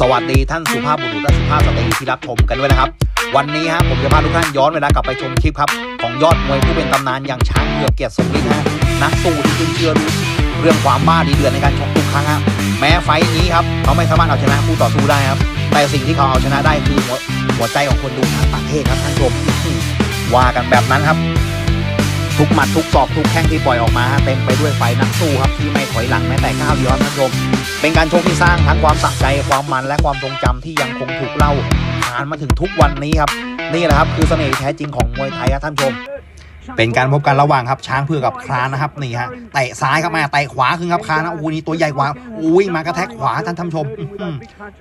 สวัสดีท่านสุภาพบุรุษและสุภาพสตรีที่รับชมกันด้วยนะครับ วันนี้ฮะผมจะพาทุกท่านย้อนเวลากลับไปชมคลิปครับ ของยอดมวยผู้เป็นตำนานอย่างช้างเผือกเกียรติสมฤทธิ์ฮะนักสู้ที่ขึ้นเชื่อเรื่องความบ้าดีเดือดในการชกทุกครั้งฮะแม้ไฟนี้ครับเขาไม่สามารถเอาชนะคู่ต่อสู้ได้ครับ แต่สิ่งที่เขาเอาชนะได้คือหัวหัวใจของคนดูทั้งประเทศครับท่านชมว่ากันแบบนั้นครับทุกหมัดทุกศอกทุกแข้งที่ปล่อยออกมาเต็มไปด้วยไฟนักสู้ครับที่ไม่ถอยหลังแม้แต่ก้าวเดียวท่านผู้ชม เป็นการชกที่สร้างทั้งความสะใจความมันและความทรงจำที่ยังคงถูกเล่าผ่านมาถึงทุกวันนี้ครับ นี่แหละครับคือเสน่ห์แท้จริงของมวยไทยครับท่านผู้ชม เป็นการพบกันระหว่างครับช้างเผือกกับครานนะครับนี่ฮะเตะซ้ายครับมาเตะขวาขึ้นครับครานนะโอ้นี่ตัวใหญ่กว่าอุ้ยมากระแทกขวาท่านท่านผู้ชม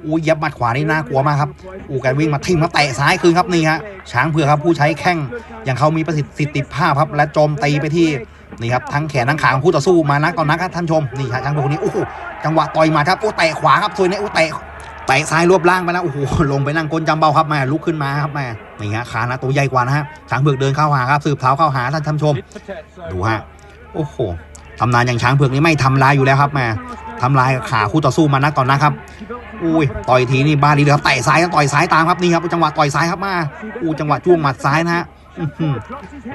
อุ้ยย็บมัดขวานี่น่ากลัวมากครับอู้แกวิ่งมาทิ่มมาเตะซ้ายคืนครับนี่ฮะช้างเผือกครับผู้ใช้แข้งอย่างเขามีประสิทธิภาพครับและโจมตีไปที่ นี่ครับทั้งแขนทั้งขาของคู่ต่อสู้มานักต่อนักครับท่านชมนี่ฮะช้างเผือกคนนี้โอ้โหจังหวะต่อยมาครับโอ้เตะขวาครับส่วนนี้โอ้เตะเตะซ้ายรวบล่างไปนะโอ้โหลงไปนั่งก้นจำเบาครับแม่ลุกขึ้นมาครับแม่นี่ฮะขานะตัวใหญ่กว่านะฮะช้างเผือกเดินเข้าหาครับสืบเท้าเข้าหาท่านท่านชม ดูฮะโอ้โหตำนานอย่างช้างเผือกนี่ไม่ทำลายอยู่แล้วครับแม่ทำลายขาคู่ต่อสู้มานักต่อนนะครับอุ้ยต่อยทีนี่บ้าดีเลยครับเตะซ้ายต่อยซ้ายตามครับนี่ครับจังหวะต่อยซ้ายครับมาอู้จังหวะจ้วงหมัดซ้ายนะฮะ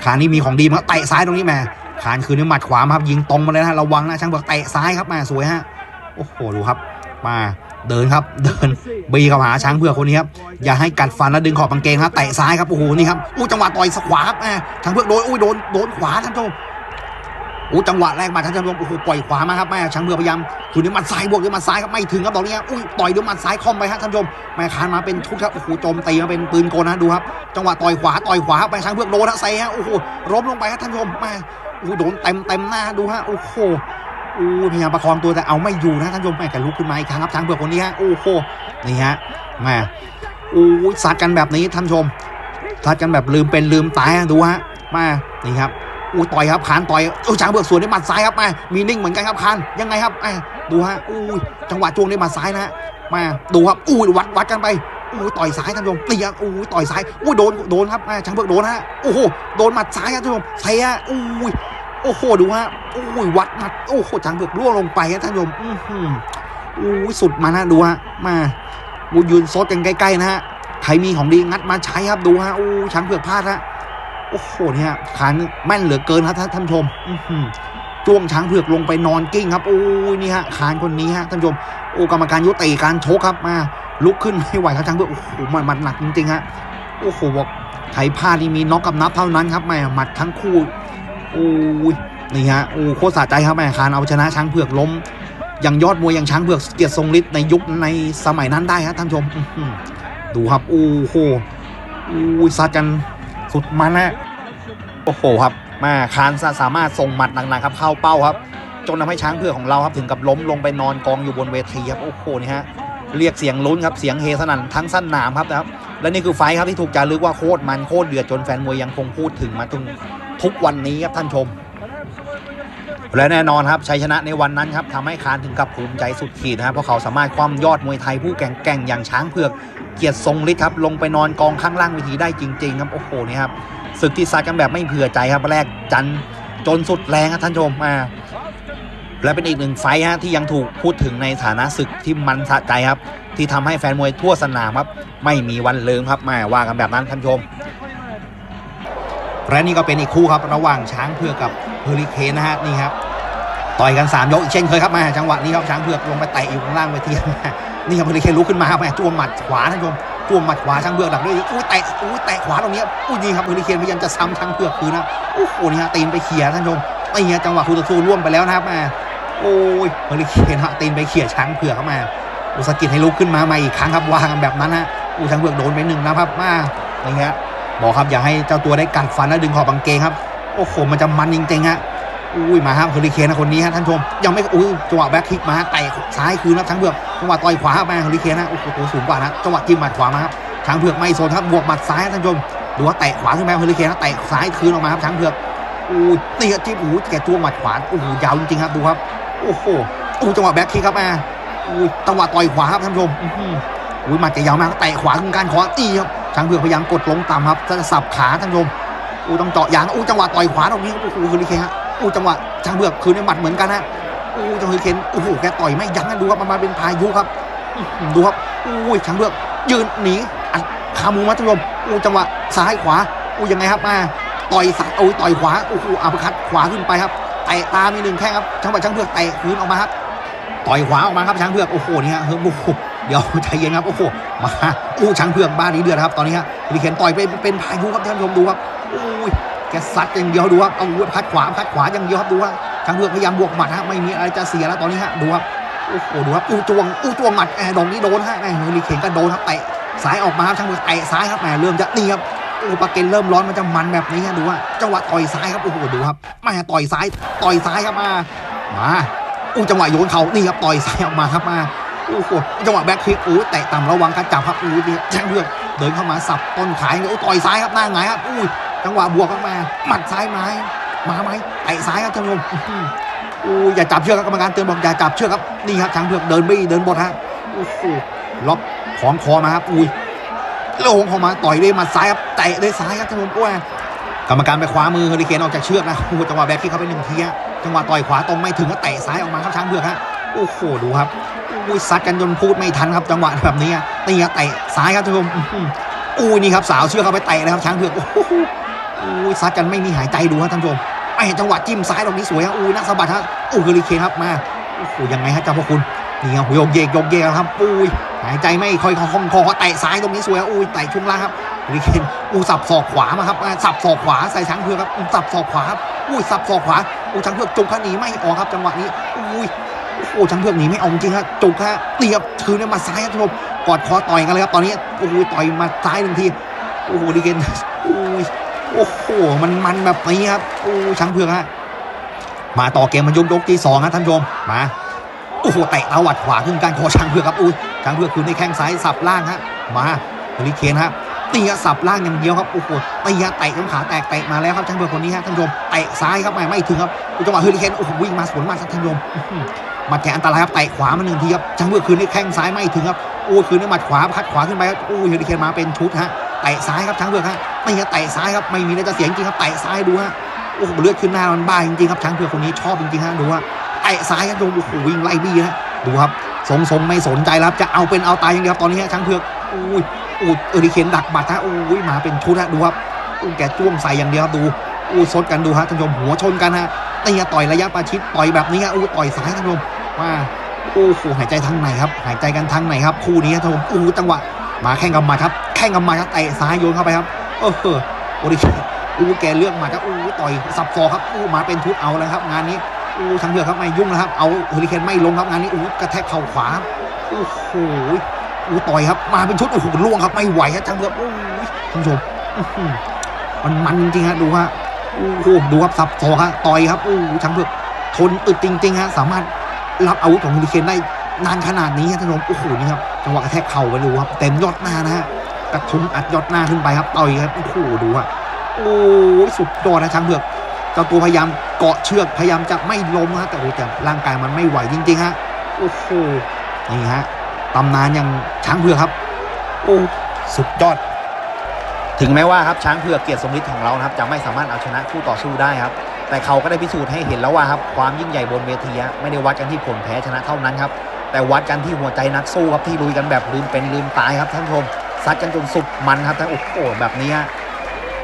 ขานี่มีของดีมาเตะซ้ายตรงนี้แม่ ขานคืนด้วยหมัดขวามครับยิงตรงมาเลยนะระวังนะช้างเผือกเตะซ้ายครับม่สวยฮะโอ้โหดูครับ มาเดินครับ เดินบีเข้าหาช้างเผือกคนนี้ครับอย่าให้กัดฟันแล้วดึงขอบกางเกงครับเตะซ้ายครับโอ้โหนี่ครับอู้จังหวะต่อยสขวาครับแหมช้างเผือกโดนอุ้ยโดนโดนขวาท่านผู้ชมอู้จังหวะแรกมาท่านผู้ชมโอ้โหปล่อยขวามาครับแม่ช้างเผือกพยายามถูกด้วยมัดซ้ายบวกด้วยมัดซ้ายครับไม่ถึงครับตอนนี้อุ้ยต่อยด้วยมัดซ้ายคอมไปฮะท่านผู้ชมแม่ขานมาเป็นชุดครับโอ้โหโจมตีมาเป็นปืนโกนนะดูครับ จังหวะต่อยขวาต่อยขวาไปช้างเผือกโดนฮะเซฮะโอ้โหล้มลงไปครับท่านผู้ชมแม่ อู้โดนเต็มเต็มหน้าดูฮะโอ้โหอู้พยายามประคองตัวแต่เอาไม่อยู่นะท่านผู้ชมแม่แกลุกขึ้นมาอีกครั้งครับช้างเผือกคนนี้ฮะโอ้โหนี่ฮะแม่อู้ยซัดกันแบบนี้ท่านผู้ชมซัดกันแบบลืมเป็นลืมตายดูฮะมานี่ครับอู้ต่อยครับคานต่อยโอ้ช้างเบือกสวนด้วยหมัดซ้ายครับมามีนิ่งเหมือนกันครับคานยังไงครับแม่ดูฮะอู้จังหวะจ้วงด้วยหมัดซ้ายนะฮะมาดูครับอู้วัดวัดกันไปอู้ต่อยซ้ายท่านผู้ชมนี่ครับอู้ต่อยซ้ายอู้โดนโดนครับแม่ช้างเบือกโดนฮะโอ้โหโดนหมัดซ้ายครับท่านผู้ชมใส่ฮะอู้ โอ้โหดูฮะอู้ยวัดหมัดโอ้โหช้างเบือกร่วงลงไปครับท่านผู้ชมอื้อหืออู้ยสุดมานะดูฮะมาบูยืนซดกันใกล้ๆนะฮะใครมีของดีงัดมาใช้ครับดูฮะโอ้ช้างเผือกพลาดฮะโอ้โหเนี่ยขานแม่นเหลือเกินครับท่านผู้ชมอือหือจ้วงช้างเผือกลงไปนอนกิ้งครับโอ้ยนี่ฮะขานคนนี้ฮะท่านผู้ชมโอ้กรรมการยุติการชกครับมา ลุกขึ้นไม่ไหวครับช้างเผือกโอ้โหมันมันหนักจริงๆฮะโอ้โหบอกใครพลาดนี่มีน็อกกับนับเท่านั้นครับแม่หมัดทั้งคู่ โอ้ยนี่ฮะโอ้โคตรสะใจครับแม่ขานเอาชนะช้างเผือกล้มอย่างยอดมวยอย่างช้างเผือกเกียรติทรงฤทธิ์ในยุคในสมัยนั้นได้ครับท่านชมดูครับโอ้โหอู้ซัดกันสุดมันนะโอ้โหครับมาคานสามารถส่งหมัดหนักๆครับเข้าเป้าครับ จนทำให้ช้างเผือกของเราครับถึงกับล้มลงไปนอนกองอยู่บนเวทีครับโอ้โหนี่ฮะเรียกเสียงลุ้นครับเสียงเฮสนั่นทั้งสั้นหนามครับนะครับและนี่คือไฟครับที่ถูกจารึกว่าโคตรมันโคตรเดือดจนแฟนมวยยังคงพูดถึงมาจน ทุกวันนี้ครับท่านชม และแน่นอนครับชัยชนะในวันนั้นครับทำให้คานถึงกับภูมิใจสุดขีดนะครับเพราะเขาสามารถคว่ำยอดมวยไทยผู้แข่งแก่งอย่างช้างเผือก เกียรติทรงฤทธิ์ครับลงไปนอนกองข้างล่างเวทีได้จริง ๆ ครับโอ้โหนี่ครับศึกที่ซัดกันแบบไม่เผื่อใจครับแรกจันจนสุดแรงครับท่านชมมาและเป็นอีกหนึ่งไฟฮะที่ยังถูกพูดถึงในฐานะศึกที่มันสะใจครับ ที่ทำให้แฟนมวยทั่วสนามครับ ไม่มีวันลืมครับมาว่ากันแบบนั้นท่านชม และนี่ก็เป็นอีกคู่ครับระหว่างช้างเผือกกับเฮอริเคนนะฮะนี่ครับต่อยกัน3ยกอีกเช่นเคยครับมาจังหวะนี้ครับช้างเผือกลงไปเตะอยู่ข้างล่างเวทีนี่ครับเฮอริเคนลุกขึ้นมาครับแม่จ้วงหมัดขวาท่านผู้ชมจ้วงหมัดขวาช้างเผือกดักด้วยอุ้ยเตะอุ้ยเตะขวาตรงนี้อุ้ยนี่ครับเฮอริเคนพยายามจะซ้ำช้างเผือกคืนนะโอ้โหนี่ฮะตีนไปเขี่ยท่านผู้ชมนี่ฮะจังหวะคูตะซูร่วมไปแล้วนะครับมาโอ้ยเฮอริเคนฮะตีนไปเขี่ยช้างเผือกเข้ามาอุสกิดให้ลุกขึ้นมาใหม่อีกครั้งครับวางกันแบบนั้นฮะอู้ช้างเผือกโดนไปหนึ่งนะครับมานี่ฮะ บอกครับอย่าให้เจ้าตัวได้กัดฟันแล้วดึงขอบกางเกงครับ โอ้โหมันจะมันจริงๆฮะอุ้ยมาครับเฮอริเคนนะคนนี้ฮะท่านชม ยังไม่อุ้ยจังหวะแบ็คคิกมาฮะเตะซ้ายคืนนะช้างเผือกจังหวะต่อยขวามาเฮอริเคนนะโอ้โหตัวสูงกว่านะจังหวะจิ้มหมัดขวามาครับช้างเผือกไม่โซนครับบวกหมัดซ้ายท่านชมดูว่าเตะขวาขึ้นมาเฮอริเคนนะเตะซ้ายคืนออกมาครับช้างเผือกอุ้ตีกับจิ้มอุ้แกตัวหมัดขวาโอ้โหยาวจริงๆครับดูครับโอ้โหอู้จังหวะแบ็คคิกครับมาอุ้ยจังหวะต่อยขวาครับท่านชมอื้อหืออุ้ยหมัดแกยาวมากเตะขวาขึ้นการขวาตีครับ ช้างเผือกพยายามกดลงต่ำครับจะสับขาท่านชมอู้ต้องเจาะยางอู้จังหวะต่อยขวาตรงนี้โอ้โหเฮอริเคนฮะอู้จังหวะช้างเบือกคืนในหมัดเหมือนกันฮะอู้จังหวะเฮอริเคนโอ้โหแกต่อยไม่ยั้งนะดูครับมันมาเป็นพายุครับดูครับอุ้ยช้างเผือกยืนหนีอัดขามูมาท่านชมอู้จังหวะซ้ายขวาอู้ยังไงครับมาต่อยซ้ายโอ้ยต่อยขวาโอ้โหอัปคัดขวาขึ้นไปครับเตะตามีหนึ่งแข้งครับจังหวะช้างเผือกเตะคืนออกมาครับต่อยขวาออกมาครับช้างเผือกโอ้โหนี่ฮะเฮ้ยโอ้โห เดี๋ยวใจเย็นครับโอ้โหมาอู้ช้างเผือกบ้านนี้เดือดครับตอนนี้ฮะลิเคนต่อยไปเป็นพายุครับท่านผู้ชมดูครับอุ้ยแกซัดอย่างเดียวดูครับเอาอาวุธพัดขวาพัดขวาอย่างเดียวครับดูว่าช้างเผือกพยายามบวกหมัดฮะไม่มีอะไรจะเสียแล้วตอนนี้ฮะดูครับโอ้โหดูครับอู้จวงอู้จวงหมัดแหมดอกนี้โดนฮะแหมเฮอริเคนก็โดนครับเตะซ้ายออกมาครับช่างมือเตะซ้ายครับแหมเริ่มจะนี่ครับโอ้ปาเกนเริ่มร้อนมันจะมันแบบนี้ฮะดูว่าจังหวะต่อยซ้ายครับโอ้โหดูครับมาต่อยซ้ายต่อยซ้ายครับมามาอู้จังหวะโยนเขานี่ครับต่อยซ้ายออกมาครับมา โอ้โหจังหวะแบ็คคิกอู้แตะต่ำระวังการจับครับอู้เนี่ยช่างเลือกเดินเข้ามาสับต้นขายโอ้ต่อยซ้ายครับหน้าหงายครับอู้จังหวะบวกเข้ามาหมัดซ้ายไม้มาไหมเตะซ้ายครับท่านผู้ชมอู้อย่าจับเชือกครับกรรมการเตือนบอกอย่าจับเชือกครับนี่ครับช้างเผือกเดินบี้เดินบดฮะโอ้โหล็อกของคอมาครับอุ้ยโล่งเข้ามาต่อยด้วยหมัดซ้ายครับเตะด้วยซ้ายครับท่านผู้ชมอ้วยกรรมการไปคว้ามือเฮอริเคนออกจากเชือกนะโอ้จังหวะแบ็คคิกเข้าไปหนึ่งทีจังหวะต่อยขวาตรงไม่ถึงก็เตะซ้ายออกมาครับช้างเผือกฮะโอ้โหดูครับ อุ้ยซัดกันจนพูดไม่ทันครับจังหวะแบบนี้อะนี่ฮะเตะซ้ายครับท่านผู้ชมอุ้ยนี่ครับสาวเชือกเข้าไปเตะเลยครับช้างเผือกอุ้ยซัดกันไม่มีหายใจดูครับท่านผู้ชมไอ้จังหวะจิ้มซ้ายตรงนี้สวยครับอู้นักสะบัดฮะอู้เฮอริเคนครับมาโอ้โหยังไงฮะเจ้าพระคุณนี่ครับโยกเยกโยกเยกครับอุ้ยหายใจไม่ค่อยคล่องคอเตะซ้ายตรงนี้สวยครับอุ้ยเตะช่วงล่างครับเฮอริเคนอู้สับศอกขวามาครับอ่าสับศอกขวาใส่ช้างเผือกครับสับศอกขวาครับอุ้ยสับศอกขวาอู้ช้างเผือกจุกขาหนีไม่ออกครับจังหวะนี้อุ้ย โอ้ช้างเผือกหนีไม่ออกจริงครับจุกฮะเตียบถือเนี่ยมาซ้ายครับท่านผู้ชมกอดคอต่อยกันเลยครับตอนนี้โอ้โหต่อยมาซ้ายหนึ่งทีโอ้โหเฮอริเคนอุ้ยโอ้โหมันมันแบบนี้ครับโอ้ช้างเผือกฮะมาต่อเกมมันยกยกที่สองครับท่านผู้ชมมาโอ้โหเตะตาวัดขวาขึ้นการคอช้างเผือกครับอุ้ยช้างเผือกคืนในแข้งซ้ายสับล่างฮะมาเฮลิเคนฮะตีฮะสับล่างอย่างเดียวครับโอ้โหตีฮะเตะขาแตกเตะมาแล้วครับช้างเผือกคนนี้ฮะท่านผู้ชมเตะซ้ายครับไม่ไม่ถึงครับจังหวะเฮลิเคนโอ้โหวิ่งมาสวนมาท่านผู้ชม มัดแกอันตรายครับเตะขวามาหนึ่งทีครับช้างเผือกคืนในแข้งซ้ายไม่ถึงครับโอ้คืนในหมัดขวาพัดขวาขึ้นไปครับโอ้ยเฮลิเคนมาเป็นชุดฮะเตะซ้ายครับช้างเผือกฮะตีฮะเตะซ้ายครับไม่มีอะไรจะเสียงจริงครับเตะซ้ายดูฮะโอ้โหเลือดขึ้นหน้ามันบ้าจริงๆครับช้างเผือกคนนี้ชอบจริงๆฮะดูว่าไอ้ซ้ายครับดูโอ้โหวิ่งไล่บี้ฮะดูครับทรงทรงไม่สนใจครับจะเอาเป็นเอาตายอย่างเดียวครับตอนนี้ฮะช้างเผือกอุ้ยอุ้เอริเคนดักบัตรฮะอุ้ยมาเป็นชุดฮะดูครับอุ้แกจ้วงใส่อย่างเดียวครับดูอุ้ซดกันดูฮะท่านผู้ชมหัวชนกันฮะตีต่อยระยะประชิดต่อยแบบนี้ฮะอุ้ต่อยซ้ายท่านผู้ชม ว่าโอ้โหหายใจทางไหนครับ หายใจกันทางไหนครับ คู่นี้ครับท่านผู้ชมอู้จังหวะมาแข่งกับมัดครับ แข่งกับมัดครับเตะซ้ายโยนเข้าไปครับเออโอริเคนอู้แกเลือกมาครับอู้ต่อยสับฟอครับอู้มาเป็นชุดเอาเลยครับ งานนี้อู้ทางเดือกครับไม่ยุ่งนะครับ เอาเฮอริเคนไม่ลงครับงานนี้อู้กระแทกเข่าขวาโอ้โหอู้ต่อยครับ มาเป็นชุดโอ้โหล่วงครับไม่ไหวครับทางเดือกอู้ท่านผู้ชมมันมันจริงฮะดูฮะโอ้โหดูครับสับฟอกฮะต่อยครับอู้ทางเดือกทนอึดจริงๆฮะสามารถ รับอาวุธของเฮอริเคนได้นานขนาดนี้ฮะท่านผู้ชมโอ้โหนี่ครับจังหวะกระแทกเข่าไปดูครับเต็มยอดหน้านะฮะกระทุ้งอัดยอดหน้าขึ้นไปครับต่อยครับโอ้โหดูฮะโอ้สุดยอดนะช้างเผือกเจ้าตัวพยายามเกาะเชือกพยายามจะไม่ล้มฮะแต่โอ้แต่ร่างกายมันไม่ไหวจริงๆฮะโอ้โหนี่ฮะตำนานอย่างช้างเผือกครับโอ้สุดยอด ถึงแม้ว่าครับช้างเผือกเกียรติสมฤทธิ์ของเรานะครับจะไม่สามารถเอาชนะคู่ต่อสู้ได้ครับ แต่เขาก็ได้พิสูจน์ให้เห็นแล้วว่าครับความยิ่งใหญ่บนเวทีไม่ได้วัดกันที่ผลแพ้ชนะเท่านั้นครับแต่วัดกันที่หัวใจนักสู้ครับที่ลุยกันแบบลืมเป็นลืมตายครับท่านผู้ชมซัดกันจนสุดมันครับท่านโอ้โหแบบนี้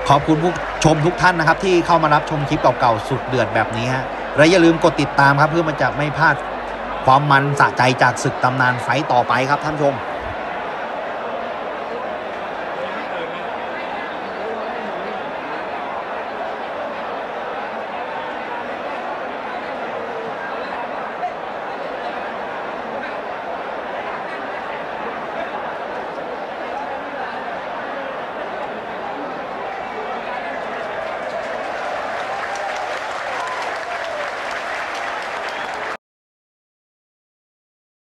ขอบคุณผู้ชมทุกท่านนะครับ ที่เข้ามารับชมคลิปเก่าๆสุดเดือดแบบนี้ฮะและอย่าลืมกดติดตามครับเพื่อมันจะไม่พลาดความมันสะใจจากศึกตำนานไฟต์ต่อไปครับท่านผู้ชม